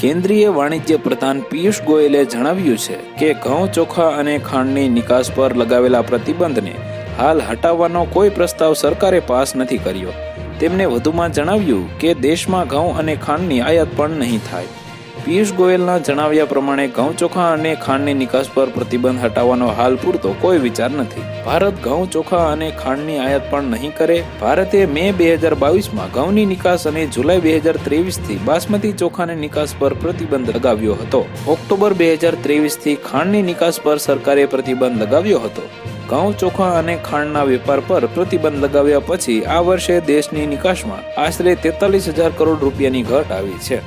કેન્દ્રીય વાણિજ્ય પ્રધાન પિયુષ ગોયલે જણાવ્યું છે કે ઘઉં ચોખા અને ખાંડની નિકાસ પર લગાવેલા પ્રતિબંધને હાલ હટાવવાનો કોઈ પ્રસ્તાવ સરકારે પાસ નથી કર્યો. તેમણે વધુમાં જણાવ્યું કે દેશમાં ઘઉં અને ખાંડની આયાત પણ નહીં થાય. પિયુષ ગોયલના જણાવ્યા પ્રમાણે ઘઉં ચોખા અને ખાંડની નિકાસ પર પ્રતિબંધ હટાવવાનો હાલ પૂરતો કોઈ વિચાર નથી. ભારત ઘઉં ચોખા અને ખાંડની આયાત પણ નહીં કરે. ભારતે મે બે હજાર બાવીસમાં ઘઉંની નિકાસ અને જુલાઈ બે હજાર ત્રેવીસથી બાસમતી ચોખાની નિકાસ પર પ્રતિબંધ લગાવ્યો હતો. ઓક્ટોબર બે હજાર ત્રેવીસથી ખાંડની નિકાસ પર સરકારે પ્રતિબંધ લગાવ્યો હતો. ઘઉં ચોખા અને ખાંડના વેપાર પર પ્રતિબંધ લગાવ્યા પછી આ વર્ષે દેશની નિકાસમાં આશરે તેતાલીસ હજાર કરોડ રૂપિયાની ઘટ આવી છે.